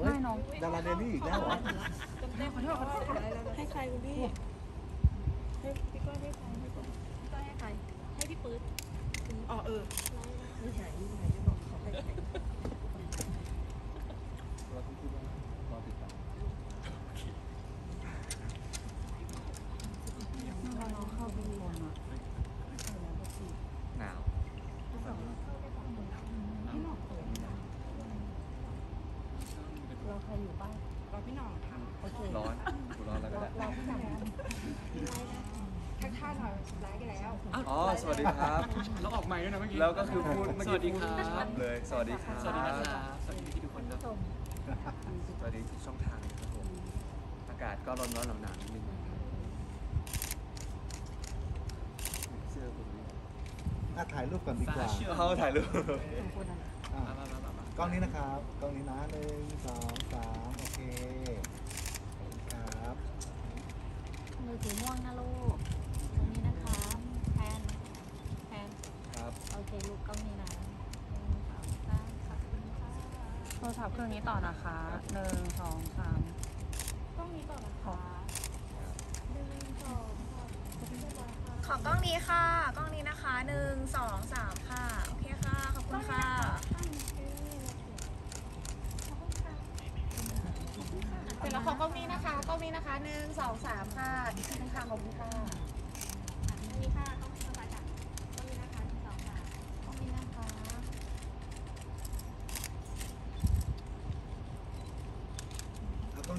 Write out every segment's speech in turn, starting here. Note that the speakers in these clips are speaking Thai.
ไม่น้อง ดาราเดลี่อีกแล้วเหรอให้ใครคุณพี่ ให้พี่ก้อยให้ใครให้ก้อยก็ให้ใคร ให้พี่ปื๊ดอ๋อเออไล่ได้ไม่ใช่ไม่ใช่ไม่บอกเขาให้ใคร เราคิดว่ารอติดตาม น้องเข้าไปคนอะ หนาว เราใครอยู่บ้าง รอพี่หน่องท โอเค ร้อนกูร้อนแล้วก็ได้ เราพี่หนังำ ทักท่าหน่อยไลฟ์กันแล้วอ๋อ สวัสดีครับเราออกใหม่ด้วยนะเมื่อกี้แล้วก็คือพูดเมื่อสกี้วัสดีครับพูดเลย สวัสดีครับ สวัสดีนะครับสวัสดีพี่ทุกคนครับชมสวัสดีทุกช่องทางนะครับผม อากาศก็ร้อนร้อนๆหนาวๆนิดนึงนะครับเสื้อคุณนี่อะถ่ายรูปก่อนดีกว่าสาเชื่อเอาถ่ายรูปสองคนอะอะมามามามามากล้องนี้นะครับกล้องนี้นะหนึ่งสองสามโอเคขอบคุณครับมือถือม่วงนะลูก ตรงนี้นะคะแพนแพน ครับ โอเคลูกกล้องนี้นะหนึ่งสองสามขอบคุณค่ะ โทร ศัพท์เครื่องนี้ต่อนะคะหนึ่งสองสามกล้องนี้ก่อนนะคะหนึ่งสองสามขอบคุณค่ะขอกล้องนี้ค่ะ กล้องนี้นะคะหนึ่งสองสามค่ะ โอเคค่ะ ขอบคุณค่ะ เสร็จแล้วขอกล้องนี้นะคะ กล้องนี้นะคะหนึ่งสองสามค่ะ อีกทีนึงค่ะขอบคุณค่ะอันนี้ค่ะกล้องนี้นะคะจ้ะกล้องนี้นะคะหนึ่งสองสามกล้องนี้นะคะ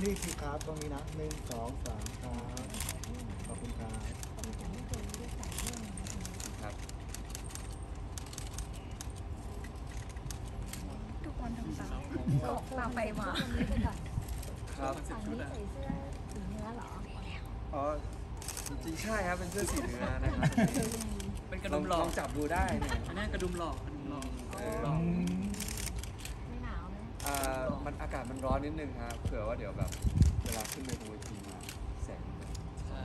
เอากล้องนี้อีกทีครับกล้องนี้นะหนึ่งสองสามครับขอบคุณครับครับทุกคนทำตามตามไปมาครับฝั่งนี้ใส่เสื้อสีเนื้อเหรออ๋อจริงๆใช่ครับเป็นเสื้อสีเนื้อนะครับเป็นกระลดุองมหลลออกงจับดูได้เนี่ยอันนี้กระดุมหลอกกระดุมหลอก เออ หลอก ไม่หนาวนะ อ่ามันอากาศมัน ร้อนนิดนึงครับเผื่อว่าเดี๋ยวแบบเวลาขึ้นไปบนเวทีมาแสงมันใช่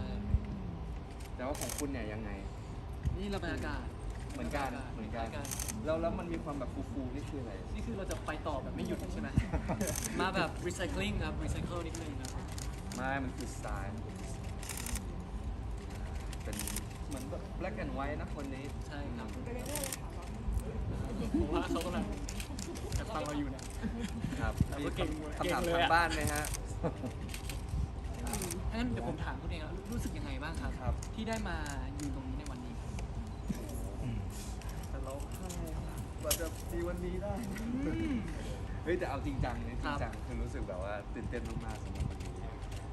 แต่ว่าของคุณเนี่ยยังไง นี่เราเป็นอากาศเหมือนกันเหมือนกัน แล้วแล้วมันมีความแบบฟูๆนี่คืออะไร นี่คือเราจะไปต่อแบบไม่หยุดใช่ไหม มาแบบ recycling ครับ recycle นิดนึงครับไม่มันคือสไตล์มันคือเป็นเหมือนแบบ black and white นะคนนี้ ใช่ครับไปเรื่อยๆเลยค่ะผมว่าเขากำลังจะ ฟังเราอยู่นะครับแต่มีว่าเก่งคำถามเก่งเลยทางอะ บ้านไหมฮะ งั้นเดี๋ยวผมถามคุณเองแล้วรู้สึกยังไงบ้างครับ ครับ ที่ได้มายืนตรงนี้ในวันนี้แต่เราให้กว่าจะมีวันนี้ได้ เฮ้ยแต่เอาจริงจังเนี่ยจครัริงบจังคือรู้สึกแบบว่าตื่นเต้นมากๆสำหรับวันนี้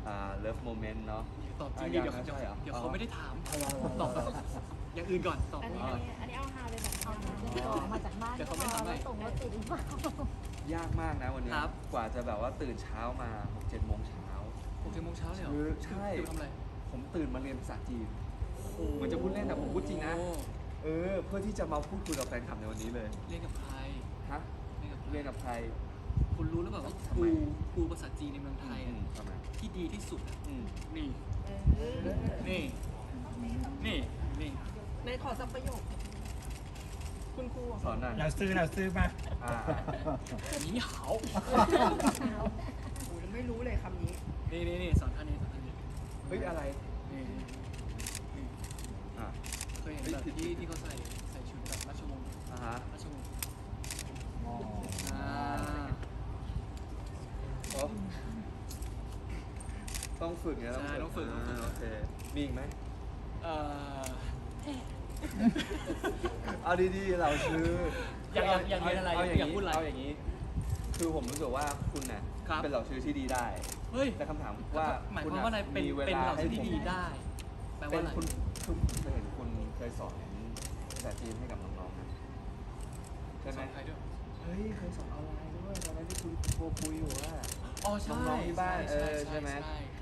อ่า love moment เนาะ ตอบจริงอะดิเดี๋ยวยังเดี๋ยวใช่เหรอ เดี๋ยวอ๋อเขาไม่ได้ถามเอาละตอบแบบ อย่างอื่นก่อนตอบอันนี้ก่อัอนนนี้อันนี้เอาฮาเลยแบบเอาฮาออกมาจากบ้านเดี๋ยวก็เขาพไม่อทำให้แล้วส่งรถติดหรือเปล่ายากมากนะวันนี้ ครับ กว่าจะแบบว่าตื่นเช้ามา6 7โมงเช้าผมจะโมงเช้าเลยเหรอคือใช่คือทำอะไรผมตื่นมาเรียนภาษาจีน เหมือนจะพูดเล่นแต่ผมพูดจริงนะ โอ้เออ เพื่อที่จะมาพูดคุยกับแฟนคลับในวันนี้เลยเรียนกับใครฮะเรียนกับใครเรียนกับใคร คุณรู้หรือเปล่าว่าคทำไม รูครูภาษาจีนในเมืองไทยอือะมทำไมที่ดีที่สุดอะอืมนี่นี่นี่นี่ในข อสักประโยค คุณครูอะสอนหน่อยเราซื้อเราซื้อมาอ่านี่เหาโอ้ยไม่รู้เลยคำนี้ นี่นี่นี่สอนท่านนี้สอนท่านนี้เฮ้ยอะไรนี่นี่นี่อ่าเคยเห็นแบบที่ที่เขาใส่ใส่ชุดแบบราชวงศ์อ่าฮะราชวงศ์อ๋ออ่าโอ้ต้องฝึกไงใช่ต้องฝึกต้องฝึกาโอเคมีอีกไหมเอ่อ เอาดีๆเราชื่ออยากอยากอยากเรียนอะไรเอาอย่างอยากพูดอะไร เอาอย่างนี้ คือผมรู้สึกว่าคุณน่ะครับ เป็นเหล่าชื่อที่ดีได้ เฮ้ยแต่คำถามว่าหมายคุคณวามว่าอะไรเป็นมีเวเป็นลาเหล่าให้ซื้อผมที่ดีได้ แปลว่าเป็นอะไรคุณคุณเคยเห็นคุณเคยสอนภาษาจีนให้กับน้องๆนะใช่ไหมสอนใครด้วยเฮ้ยเคยสอนออนไลน์ด้วยตอนนั้นที่คุณโทรคุยอยู่ว่า อ๋อใช่น้องๆที่บ้านเออใช่ไหม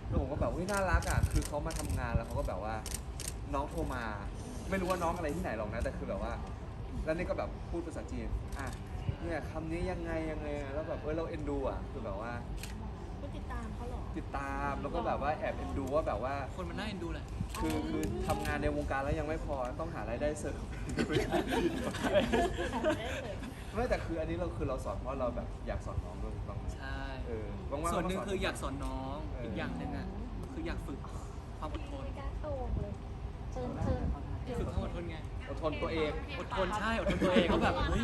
แล้วผมก็แบบเฮ้ยน่ารักอะ คือเขามาทำงานแล้วเขาก็แบบว่า น้องโทรมา ไม่รู้ว่าน้องอะไรที่ไหนหรอกนะแต่คือแบบว่า แล้วนี่ก็แบบพูดภาษาจีนอะเนี่ยคำนี้ยังไงยังไงแล้วแบบเออเราเอ็นดูอะคือแบบว่าคุณติดตามเขาเหรอ ติดตามแล้วก็แบบว่าแอบเอ็นดูว่าแบบว่า คนมันน่าเอ็นดูแหละ คือคือทำงานในวงการแล้วยังไม่พอต้องหารายได้เสริม ไม่แต่คืออันนี้เราคือเราสอนเพราะเราแบบอยากสอนน้องด้วยถูกต้องไหมใช่ เออว่างๆส่วนหนึ่งก็คืออยากสอนน้องเอออีอีกอย่างหนึ่งอะคืออยากฝึกความอดทนเชิญเชิญ ฝึกความอดทนไง อดทนตัวเอง อดทนใช่อดทนตัวเองก็แบบเฮ้ย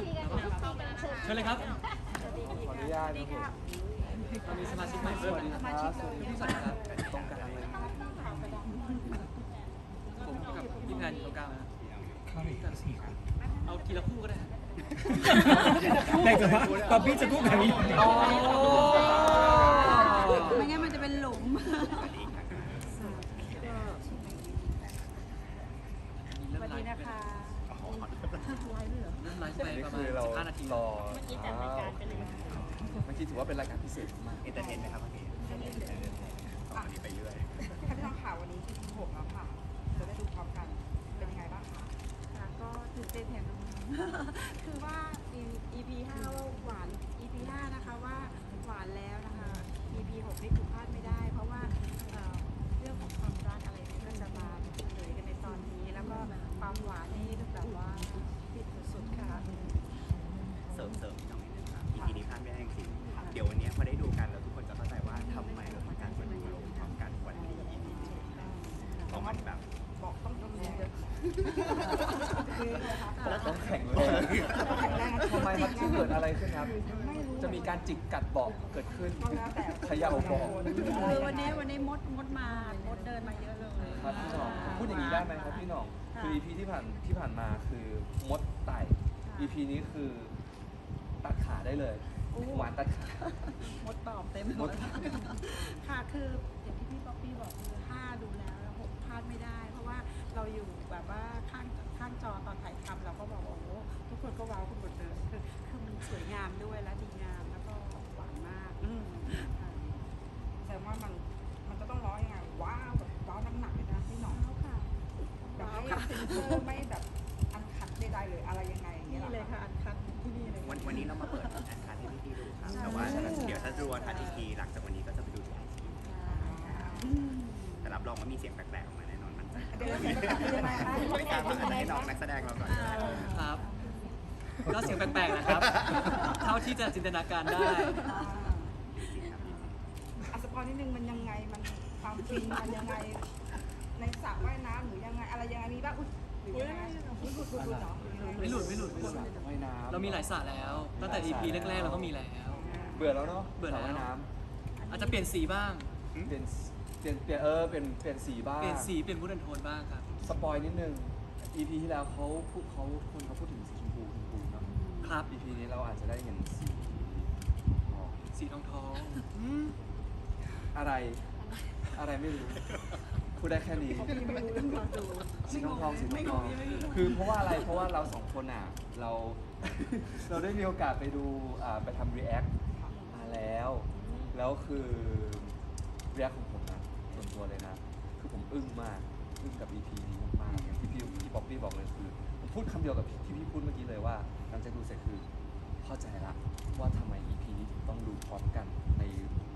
เชิญเลยครับ ขออนุญาตครับผมเรามีสมาชิกใหม่สเพิ่มวัสดีนะคครัรับบสวัสดีครับตรงกลางเลยผมกับทีมงานอยู่ตรงกลางนะเอาทีละคู่ก็ได้ฮะได้จะว่าป๊อปปี้จะพูดแบบนี้ อ๋อ ไม่งั้นมันจะเป็นหลุม สวัสดีนะคะเริ่ม ไลฟ์ไปนี่ประมาคือณเรา15นาทีรอเมื่อกี้จัดรายการไปเลย เมื่อกี้ถือว่าเป็นรายการพิเศษมาก เอนเตอร์เทนไหมครับเมื่อกี้ต่อนี้ไปเรื่อยท่านผู้ชมข่าววันนี้ที่6แล้วค่ะ จะได้ดูพร้อมกัน เป็นยังไงบ้างคะ ค่ะก็ตื่นเต้นแทนน้องๆคือว่า EP 5ว่าหวาน EP 5นะคะว่าหวานแล้วนะคะ EP 6นี่ถูกพลาดไม่ได้ เพราะว่าเอ่อเรื่องของความรักอะไรเนี่ยก็จะมาเผยกันในตอนนี้ แล้วก็ความหวานนี่แบบว่าติดสุดๆค่ะ เสริ มเสริมพี่น้องนิดนึงครับ EP นี้พลาดไม่ได้จริงๆเดี๋ยววันนี้พอได้ดูกันแล้วทุกคนจะเข้าใจว่าทำไมเราถึงการเปิดตัวพร้อมกันวันนี้ EP นี้เพราะมันแบบบอกต้องต้องเยอต้องแข่งเลยทำไมครับที่เกิดอะไรขึ้นครับ จะมีการจิกกัดเบาะเกิดขึ้นเขย่าเบาะคือวันนี้วันนี้มดมดมามดเดินมาเยอะเลยครับพี่หน่องพูดอย่างนี้ได้ไหมครับพี่หน่องคือ EP ที่ผ่านที่ผ่านมาคือมดไต่ EP นี้คือ ได้เลยหวานตัดขามดตอบเต็มหมด ค่ะคืออย่างที่พี่ป๊อปปี้บอกคือห้าดูแล้วแล้วหกพลาดไม่ได้ เพราะว่าเราอยู่แบบว่าข้างข้างจอตอนถ่ายทำเราก็บอกว่าโอ้โหทุกคนก็ว้าวกันหมดเลยคือคือมันสวยงามด้วยและดีงามแล้วก็หวานมากค่ะแสดงว่ามันมัน ว่ามีเสียงแปลกๆออกมาแน่นอนมันใจเดี๋ยวเราจะแบบยังไงคะไม่กล้ามาให้น้องนักแสดงเราก่อนครับ ก็เสียงแปลกๆนะครับ เท่าที่จะจินตนาการได้อะสปอยนิดนึงมันยังไงมันความจริงมันยังไง ในสระว่ายน้ำหรือยังไงอะไรยังไงมีบ้างอุ้ยหรือยังไงอุ้ยหลุดหลุดหลุดเหรอไม่หลุดไม่หลุดไม่หลุด ว่ายน้ำเรามีหลายสระแล้ว ตั้งแต่ EP แรกๆเราก็มีแล้ว เบื่อแล้วเนาะเบื่อแล้ว สระว่ายน้อาจจะเปลี่ยนสีบ้างำเปลี่ยน เปลี่ยนเปลี่ยนเออเปลี่ยนเปลี่ยนสีบ้างเปลี่ยนสีเปลี่ยนมูดแอนโทนบ้างครับ สปอยนิดนึง EP ที่แล้วเขาพูดเขาคนเขาพูดถึงสีชมพูชมพูเนาะ ครับ EP นี้เราอาจจะได้เห็นสีทองสีทองทองอะไรอะไรไม่รู้พูดได้แค่นี้สีทองทองสีทองทองคือเพราะว่าอะไรเพราะว่าเราสองคนอะเราเราได้มีโอกาสไปดูอ่าไปทำ react มาแล้ว แล้วคือ react ของผมนะ ส่วนตัวเลยนะคือผมอึ้งมากอึ้งกับ EP นี้มากๆอย่างที่พี่พี่ป๊อปปี้บอกเลยคือผมพูดคำเดียวกับที่พี่พูดเมื่อกี้เลยว่าหลังจากดูเสร็จคือเข้าใจละว่าทำไม EP นี้ถึงต้องดูพร้อมกันใน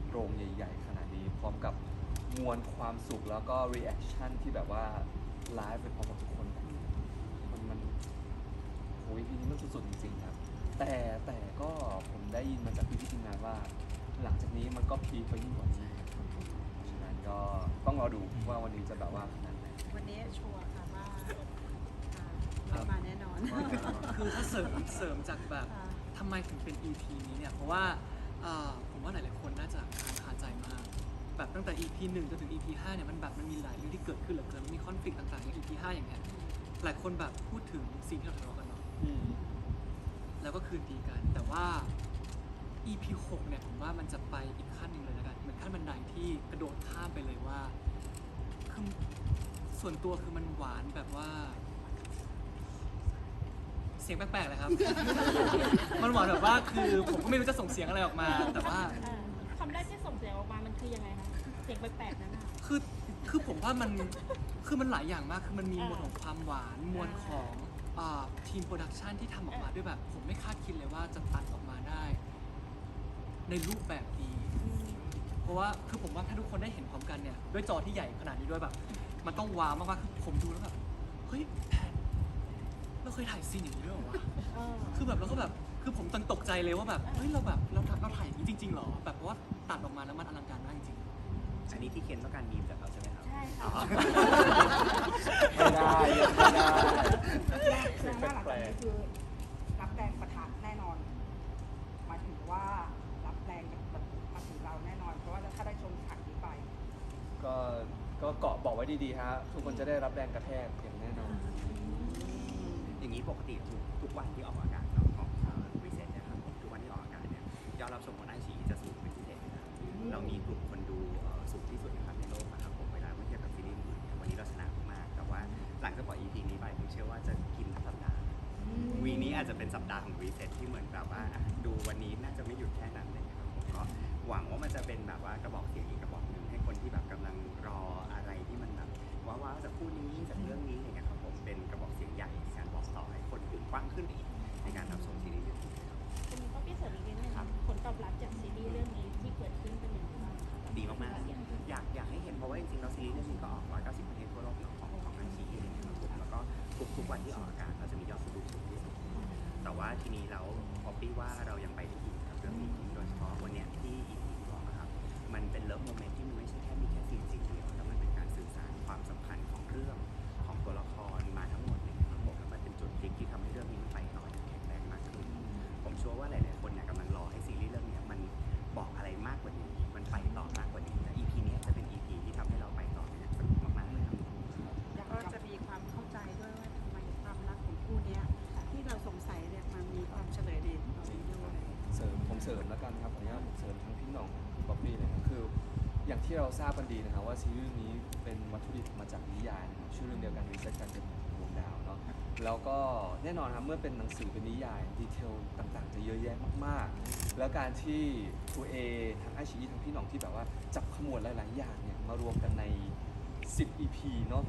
โรงใหญ่ ๆ ขนาดนี้พร้อมกับมวลความสุขแล้วก็ reaction ที่แบบว่าไลฟ์ไปพร้อมกับทุกคนมันมันโอ้ย EP นี้มันสุดๆจริงๆครับแต่แต่ก็ผมได้ยินมาจากพี่พี่ทีมงานว่า หลังจากนี้มันก็พีคไปยิ่งกว่านี้ ก็ต้องรอดูว่าวันนี้จะแบบว่าขนาดไหน วันนี้ชัวร์ค่ะว่าอ่ามาแน่นอน คือถ้าเสริมเสริมจากแบบค่ะทำไมถึงเป็น EP นี้เนี่ย เพราะว่าเอ่อผมว่าหลาย ๆ คนน่าจะค้างคาใจมาก แบบตั้งแต่ EP 1จนถึง EP 5เนี่ยมันแบบมันมีหลายเรื่องที่เกิดขึ้นเหลือเกินมันมีคอนฟ lict ต่าง ๆ อย่าง EP 5อย่างเงี้ยหลายคนแบบพูดถึงสิ่งที่เราทะเลาะกันเนาะอืมแล้วก็คืนดีกัน แต่ว่า EP 6เนี่ยผมว่ามันจะไปอีกขั้น ดดข้ามไปเลยว่าคือส่วนตัวคือมันหวานแบบว่า เสียงแปลกๆเลยครับ มันหวานแบบว่าคือผมก็ไม่รู้จะส่งเสียงอะไรออกมา แต่ว่าคำแรกที่ส่งเสียงออกมา มันคือยังไงคะ เสียงแปลกๆนั้นน่ะ คือคือผมว่ามันคือมันหลายอย่างมากคือมันมีมวลของความหวานมวลของอาทีมโปรดักชันที่ทำออกมาด้วยแบบ ผมไม่คาดคิดเลยว่าจะตัดออกมาได้ ในรูปแบบนี้ เพราะว่าคือผมว่าถ้าทุกคนได้เห็นพร้อมกันเนี่ยด้วยจอที่ใหญ่ขนาดนี้ด้วยแบบ มันต้องว้าวมากๆคือผมดูแล้วแบบเฮ้ยแพนเราเคยถ่ายซีนอย่างนี้ด้วยเหรอวะคือแบบเราก็แบบคือผมตกใจเลยว่าแบบเฮ้ยเราแบบเราเราถ่ายอย่างนี้จริงๆเหรอแบบว่าตัดออกมาแล้วมันอลังการมากจริงอันนี้ที่เคนต้องการมีมจากเขาใช่ไหมครับใช่ค่ะไม่ได้ไม่ได้แสดงว่าหลังจากนี้คือรับแรงประทะแน่นอนหมายถึงว่ารับแรงมาถึงเราแน่นอน เพราะว่าถ้าได้ชมฉากนี้ไป ก็ กาะบอกไว้ดีๆฮะทุกคนจะได้รับแรงกระแทกอย่างแน่นอน อย่างนี้ปกติทุกทุกวันที่ออกอากาศเนาะของรีเซ็ตนี่ยครับทุกวันที่ออกอากาศเนี่ยยอดรับชมของไอชีจะสูงเป็นพิเศษนะครับเรามีกลุ่มคนดูเอ่อสูงที่สุดนะครับในโลกนะครับผมเวลาเมื่อเทียบกับซีรีส์อื่นเนี่ยวันนี้เราชนะมากแต่ว่าหลังจากปล่อย EP นี้ไปผมเชื่อว่าจะกินทั้งสัปดาห์ วีคนี้อาจจะเป็นสัปดาห์ของรีเซ็ตที่เหมือนแบบว่าอะดูวันนี้น่าจะไม่หยุดแค่นั้นเลยนะครับผมก็หวังว่ามันจะเป็นแบบว่ากระบอกเสียงอีก ว้าวๆจากคู่นี้จากเรื่องนี้อย่างเงี้ยครับผมเป็นกระบอกเสียงใหญ่ในการบอกต่อให้คนกลุ่มกว้างขึ้นอีกในการรับชมซีรีส์เรื่องนี้ครับคุณก็พี่เสริมอีกนิดนึงครับผลตอบรับจากซีรีส์เรื่องนี้ที่เกิดขึ้นเป็นยังไงบ้างคะดีมากๆ อยากอยากให้เห็นเพราะว่าจริงๆแล้วซีรีส์เรื่องนี้ก็ออก 190 ประเทศทั่วโลกเนาะของของไอซีเองนะครับผมแล้วก็ทุกทุกวันที่ออกอากาศเราจะมียอดผู้ดูสูงที่สุดแต่ว่าทีนี้แล้วพอปี้ว่าเรายังไปได้อีกกับเรื่องนี้โดยเฉพาะวันเนี้ยที่ EP ที่บอกนะครับ มันเป็นเลิฟโมเมนต์ที่มันไม่ใช่แค่มีแค่สิ่งสิ่งเดียวแต่มันเป็นการสื่อสารความสัม พัน ที่เราทราบกันดีนะครับว่าซีรีส์นี้เป็นวัตถุดิบมาจากนิยายนะครับชื่อเรื่องเดียวกันรีเซ็ตการเป็นดวงดาวเนาะแล้วก็แน่นอนครับเมื่อเป็นหนังสือเป็นนิยายดีเทลต่างๆ จะเยอะแยะมากๆ แล้วการที่ทูเอทั้งไอชีทั้งพี่หน่องที่แบบว่าจับขมวดหลายๆอย่างเนี่ยมารวมกันใน 10 EP เนาะ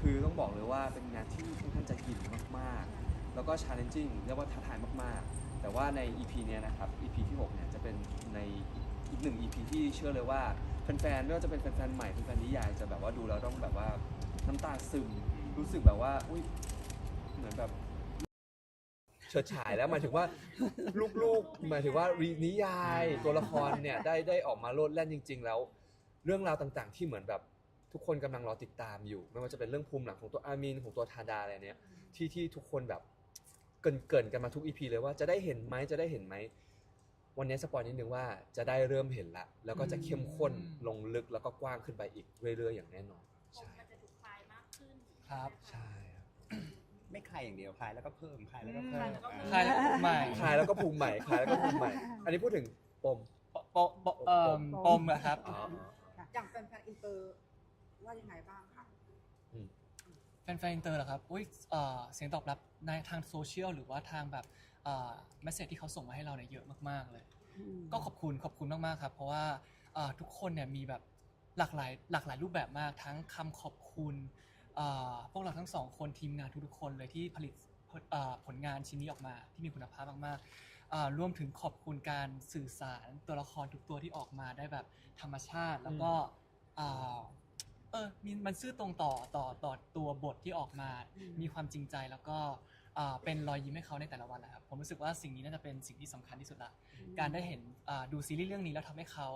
คือต้องบอกเลยว่าเป็นงานที่ค่อนข้างจะหินมากๆ แล้วก็ challenging เรียกว่าท้าทายมากๆ แต่ว่าใน EP เนี้ยนะครับ EP ที่ 6 เนี่ยจะเป็นในอีกหนึ่ง EP ที่เชื่อเลยว่า แฟนๆไม่ว่าจะเป็นแฟนๆใหม่แฟนๆนิยายจะแบบว่าดูแล้วต้องแบบว่าน้ำตาซึมรู้สึกแบบว่าอุ้ยเหมือนแบบเฉิดฉายแล้วหมายถึงว่าลูกๆหมายถึงว่านิยายตัวละครเนี่ยได้ได้ออกมาโลดแล่นจริง ๆ แล้ว เรื่องราวต่างๆ ที่เหมือนแบบทุกคนกำลังรอติดตามอยู่ ไม่ว่าจะเป็นเรื่องภูมิหลังของตัวอามินของตัวทาดาอะไรเนี้ยที่ที่ทุกคนแบบเกรินเกินๆกันมาทุกอีพีเลยว่าจะได้เห็นไหมจะได้เห็นไหม วันนี้สปอยนิดนึงว่าจะได้เริ่มเห็นละ แล้วก็จะเข้มข้นลงลึกแล้วก็กว้างขึ้นไปอีกเรื่อยๆ อย่างแน่นอนผมใช่ มันจะถูกคลายมากขึ้นครับ ใช่ครับไม่คลายอย่างเดียวคลายแล้วก็เพิ่มคลายแล้วก็เพิ่มคลายแล้วก็ใหม่คลายแล้วก็ภูมิใหม่คลายแล้วก็ภูมิใหม่ อันนี้พูดถึงปมปปปเอ่อปมอะครับอ๋ออย่างแฟนๆอินเตอร์ว่ายังไงบ้างคะ แฟนๆอินเตอร์เหรอครับอุ้ยเอ่อเสียงตอบรับในทางโซเชียลหรือว่าทางแบบเมสเซจที่เขาส่งมาให้เราเนี่ยเยอะมากๆเลย ก็ขอบคุณขอบคุณมากๆครับ เพราะว่าเอ่อทุกคนเนี่ยมีแบบหลากหลายหลากหลายรูปแบบมากทั้งคำขอบคุณเอ่อพวกเราทั้งสองคนทีมงานทุกๆคนเลยที่ผลิตเอ่อผลงานชิ้นนี้ออกมาที่มีคุณภาพมากๆอ่ารวมถึงขอบคุณการสื่อสารตัวละครทุกตัวที่ออกมาได้แบบธรรมชาติ แล้วก็อ่า เออมีมันซื่อตรงต่อต่อต่อตัวบทที่ออกมา มีความจริงใจแล้วก็อ่าเป็นรอยยิ้มให้เขาในแต่ละวันแหละครับ ผมรู้สึกว่าสิ่งนี้น่าจะเป็นสิ่งที่สำคัญที่สุดละ การได้เห็นอ่าดูซีรีส์เรื่องนี้แล้วทำให้เขา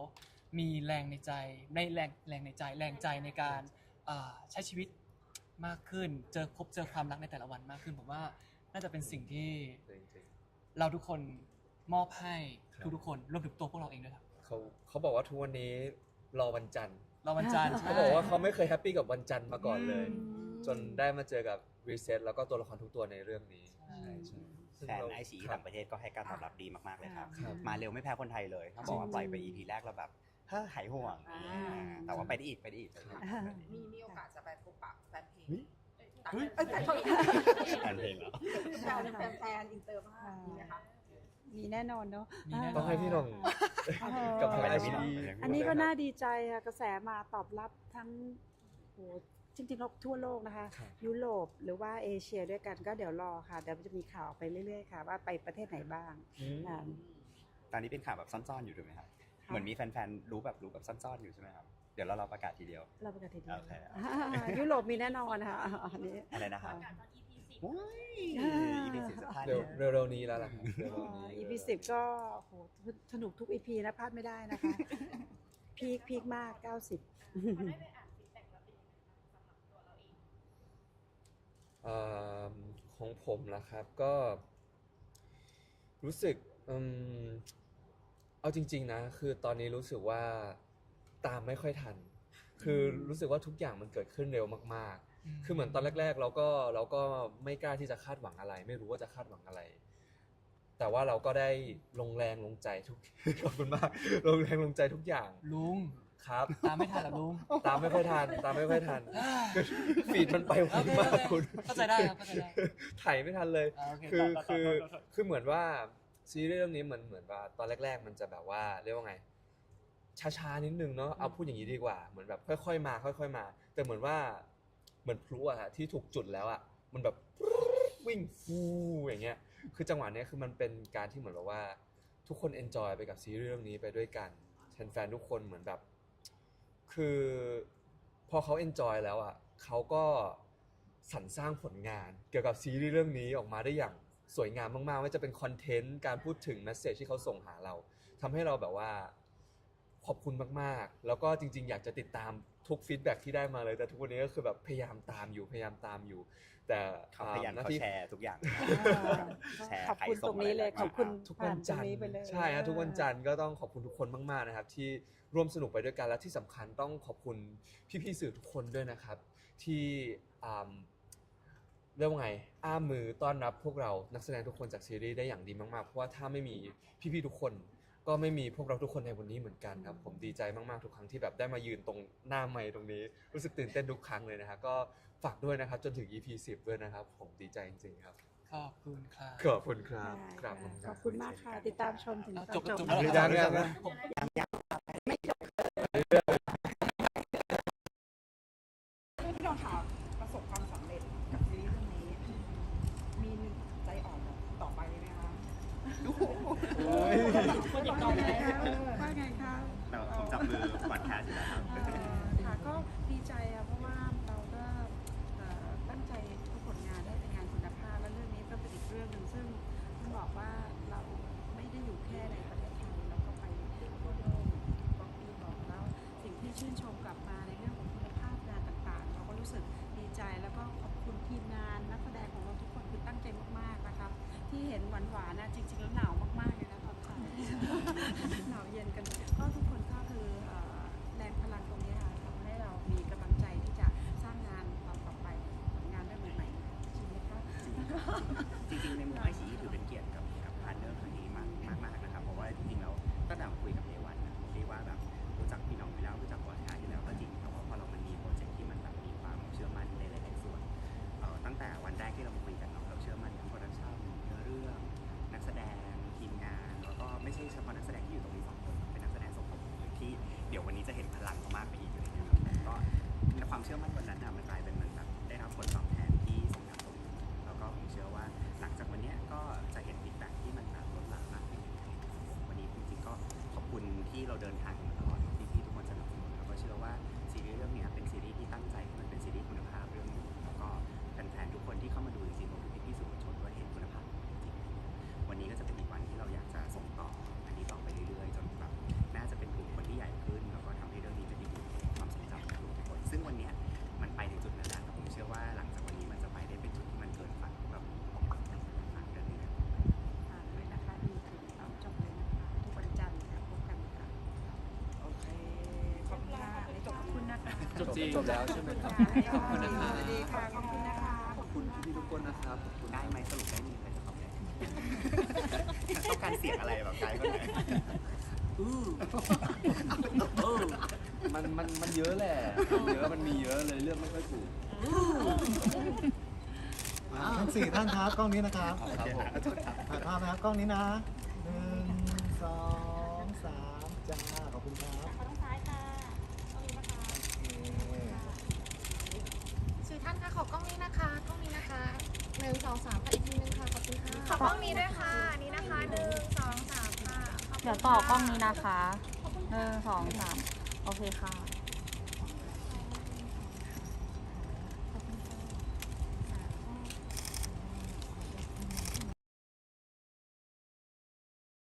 มีแรงในใจในแรงแรงในใจแรงใจในการอ่าใช้ชีวิตมากขึ้น เจอพบเจอความรักในแต่ละวันมากขึ้น ผมว่าน่าจะเป็นสิ่งที่จริงเราทุกคนมอบให้ครับทุกๆคนรวมถึงตัวพวกเราเองด้วยครับ ๆเขาเขาบอกว่าทุกวันนี้รอวันจันทร์ เราวันจันทร์เขาบอกว่าเขาไม่เคยแฮปปี้กับวันจันทร์มาก่อนเลย จนได้มาเจอกับรีเซ็ตแล้วก็ตัวละครทุกตัวในเรื่องนี้ใช่ใช่ซึ่งแฟนเราไอชีครัต่าบงประเทศก็ให้การตอบรับดีมากๆเลยครับ ครับ มาเร็วไม่แพ้คนไทยเลยต้องบอกว่าปล่อยไป EP แรกเราแบบเฮ้อหายห่วง อ่าอ่าแต่ว่าไปได้อีกไปได้อีกมีมีโอกาสจะไปพบปะแฟนเพลงเฮ้ยต่างเอ้ยแต่แฟนเพลงเหรอ แฟนแฟนแฟนอินเตอร์บ้างมีไหมคะ มีแน่นอนเนาะมีแน่นต้อองนให้พี่หน้องกับทางไอชีอันนี้ก็น่าดีใจอะกระแสมาตอบรับทั้งโหจริงๆแล้วทั่วโลกนะคะ ครับ ยุโรปหรือว่าเอเชียด้วยกันก็เดี๋ยวรอค่ะ เดี๋ยวจะมีข่าวไปเรื่อยๆค่ะ ว่าไปประเทศไหนบ้างอืมอ่า ตอนนี้เป็นข่าวแบบซ่อนๆอยู่ถูกไหมครับ ค่ะ เหมือนมีแฟนๆ รู้แบบรู้แบบซ่อนๆอยู่ใช่ไหมครับ เดี๋ยวเราเราประกาศทีเดียว เราประกาศทีเดียวโอเค อ่ายุโรปมีแน่นอนค่ะอันนี้ อะไรนะครับประกาศตอน EP 10 อ่า EP สิบสุดท้ายเร็วเนี่ยเร็วๆนี้แล้วล่ะครับเร็วๆนี้ EP สิบก็โหสนุกทุก EP นะพลาดไม่ได้นะคะ พีคพีคมาก90เอ่อของผมนะครับก็ รู้สึกอืมเอาจริง ๆ นะ คือตอนนี้รู้สึกว่าตามไม่ค่อยทัน คือรู้สึกว่าทุกอย่างมันเกิดขึ้นเร็วมาก ๆ คือเหมือนตอนแรก ๆ เราก็เราก็ไม่กล้าที่จะคาดหวังอะไร ไม่รู้ว่าจะคาดหวังอะไร แต่ว่าเราก็ได้ลงแรงลงใจทุก ขอบคุณมากลงแรงลงใจทุกอย่างลุงครับ ตามไม่ทันเหรอลุงตามไม่ค่อยทันตามไม่ค่อยทันฟีดมันไปไวมากคุณเข้าใจได้ครับเข้าใจได้ถ่ายไม่ทันเลยอ่าโอเคคือต่อต่อคือต่อต่อคือเหมือนว่าซีรีส์เรื่องนี้มันเหมือนว่าตอนแรก ๆ มันจะแบบว่าเรียกว่าไงช้าๆนิดนึงเนาะเอาพูดอย่างนี้ดีกว่าเหมือนแบบค่อย ๆ มา ค่อย ๆ มา แต่เหมือนว่า เหมือนพลุอะฮะที่ถูกจุดแล้วอะมันแบบวิ่งฟูอย่างเงี้ย คือจังหวะเนี้ยคือมันเป็นการที่เหมือนแบบว่า ทุกคนเอนจอยไปกับซีรีส์เรื่องนี้ไปด้วยกันแฟนๆทุกคนเหมือนแบบ คือพอเขาเอนจอยแล้วอะเขาก็สรรสร้างผลงานเกี่ยวกับซีรีส์เรื่องนี้ออกมาได้อย่างสวยงามมากๆว่าจะเป็นคอนเทนต์การพูดถึงมสเซจที่เขาส่งหาเราทำให้เราแบบว่าขอบคุณมากๆ แล้วก็จริง ๆ อยากจะติดตาม ทุกฟีดแบ็กที่ได้มาเลย แต่ทุกวันนี้ก็คือแบบพยายามตามอยู่พยายามตามอยู่ แต่เขาพยายามหน้เขาที่แชร์ทุกอย่างแชร์ขอบใครคุณส่ตรงนี้เลยะไขอบคุณมาทุกวันจันทผ่าตรงร์ไปเลยใช่ฮะทุกวันจันทร์ก็ต้องขอบคุณทุกคนมากๆนะครับ ที่ร่วมสนุกไปด้วยกันและที่สำคัญต้องขอบคุณพี่ๆสื่อทุกคนด้วยนะครับ ที่อ่าเรียกว่าไงอ้ามือต้อนรับพวกเรานักแสดงทุกคนจากซีรีส์ได้อย่างดีมากๆ เพราะว่าถ้าไม่มีพี่ๆทุกคน ก็ไม่มีพวกเราทุกคนในวันนี้เหมือนกันครับ ผมดีใจมากๆทุกครั้งที่แบบได้มายืนตรงหน้าไมค์ตรงนี้ รู้สึกตื่นเต้นทุกครั้งเลยนะครับก็ฝากด้วยนะครับจนถึง EP 10ด้วยนะครับ ผมดีใจจริงๆครับขอบคุณครับขอบคุณครับได้ครับค่ะผมขอบคุณมากค่ะ ติดตามชมถึงอะตอนจบ จบจบนะแล้วยังยังยังผมพี่น้ จบจริงจบแล้วใช่ไหมครับขอบคุณนะครับสวัสดีค่ะขอบคุณนะคะขอบคุณพี่ๆทุกคนนะครับขอบคุณได้ไหมสรุปได้มีใครจะตอบต้องการเสียงอะไรแบบไกด์คนไหนอู้เออมันมันมันเยอะแหละมันเยอะมันมีเยอะเลยเลือกไม่ค่อยถูกทั้งสี่ท่านครับกล้องนี้นะครับถ่ายภาพนะครับกล้องนี้นะหนึ่งสองสามจ้าขอบคุณครับ ขอต้องซ้ายค่ะตรงนี้นะคะ โอเค สื่อท่านคะขอกล้องนี้นะคะ กล้องนี้นะคะห นึ่งสองสามค่ะอีกทีนึงค่ะขอบคุณค่ะขอกล้องนี้ด้วยค่ะนี่นะคะหนึ่งสองสามค่ะขบคุณเดี๋ยวต่อกล้องนี้นะคะหนึ่งสองสามโอเคค่ะ